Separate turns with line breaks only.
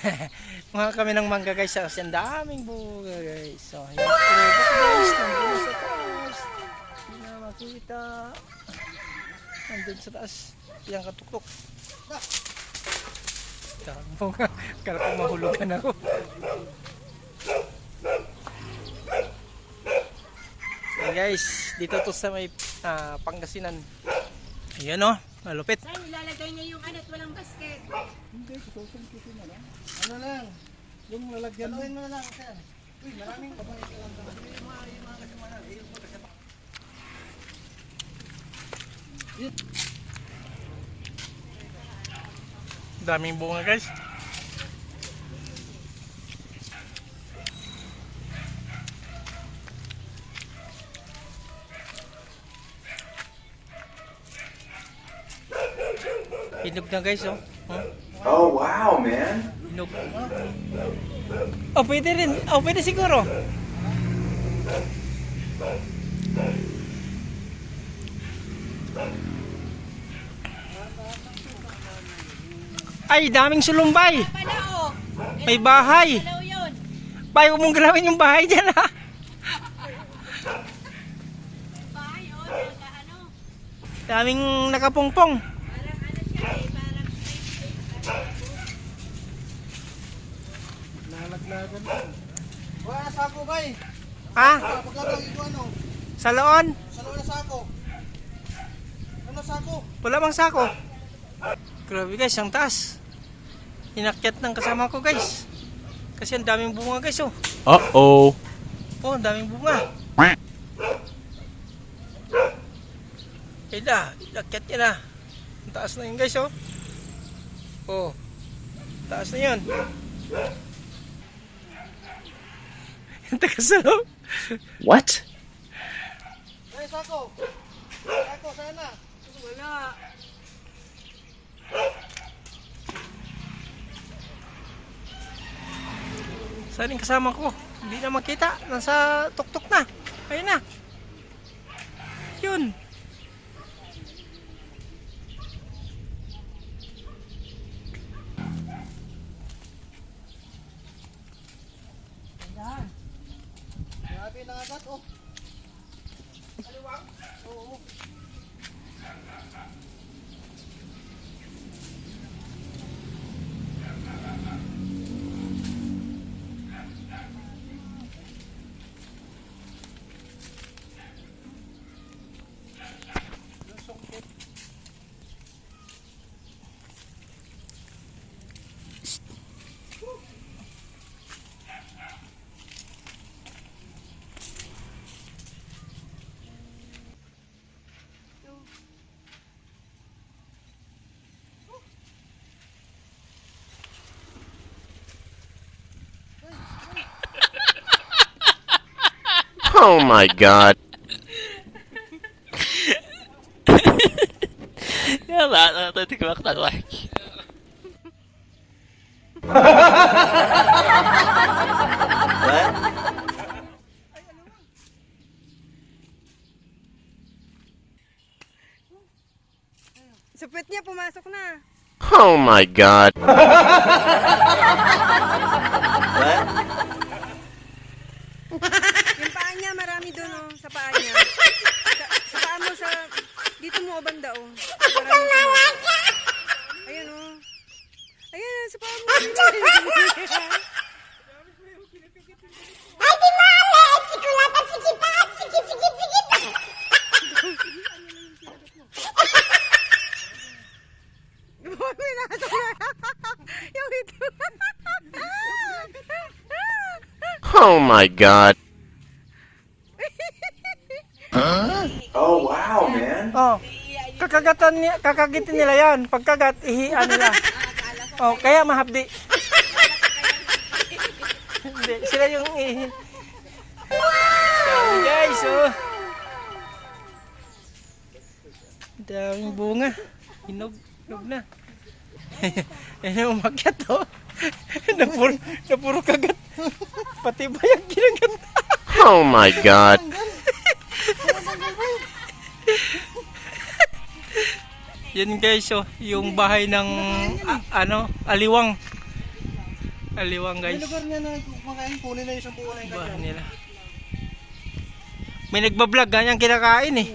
Mga kami ng mangga guys. Kasi ang daming bunga guys. So, yung trubo guys. Nandun sa taas. Hindi na makita. Nandun sa taas. Yang katuktok. Daming bunga. Kala ko mahulugan ako. So guys, dito to sa may ah, Pangasinan. Ayan o, malupit.
Saan ilalagay niya yung ano at walang basket?
Na lang. Ano lang? Yung lalagyan mo. mo lang, sir. Uy, maraming naman. Yung mga, yung mga kasimanan.
Daming bunga guys. Hinog na guys oh. Oh,
Oh, wow, man.
hinog. Oh, pwede rin. Oh, pwede siguro. Ay, daming sulumbay. May bahay. Bay, mong galawin yung bahay dyan ha. Daming nakapungpong.
Parang ano siya eh. Parang
Nalaglagan lang. Wala na sako, bay.
Ha?
Ah, Paglalagay ko ano?
Sa loon?
Sa loob na sako. Ano sako?
Wala bang sako? Grabe guys, ang taas. Inakyat ng kasama ko guys. Kasi ang daming bunga guys oh.
Uh-oh.
Oh, ang daming bunga. Na, inakyat niya na. Ang taas na yun guys oh. Oh, taas na yun. Ang tagas na loob.
What?
Ay, sako. Sako, sana.
wala.
Saan yung kasama ko? Hindi na makita. Nasa tuktok na. Ayun na. Yun.
Agad, oh. Aliwang? Oo.
Oh my god.
يلا اعطيتك مقطع ضحك
Sa puwet niya, pumasok na.
Oh my god.
Paa niya, marami doon, oh, sa paa niya. Sa, sa paa mo, sa... Dito mo, o banda, oh. Marami. Ayan, oh. Ayan, sa paa mo. May nakasok na. Yung ito.
Oh my god. Oh, wow, man.
Oh. Kakagatan niya, kakagitin nila yan. Pagkagat, ihian nila. Oh, kaya mahapdi. Hindi, sila yung ihi. Dami guys, oh. Daming bunga. Hinog, hinog na. Yan yung umakyat, oh. napuro, napuro kagat. Pati ba yung ginagat?
Oh my god.
Yan guys, oh, yung bahay ng a- ano, aliwang. Aliwang guys.
lugar niya na kumakain, kunin na yung na kanya.
nila. May nagbablog, ganyang kinakain eh.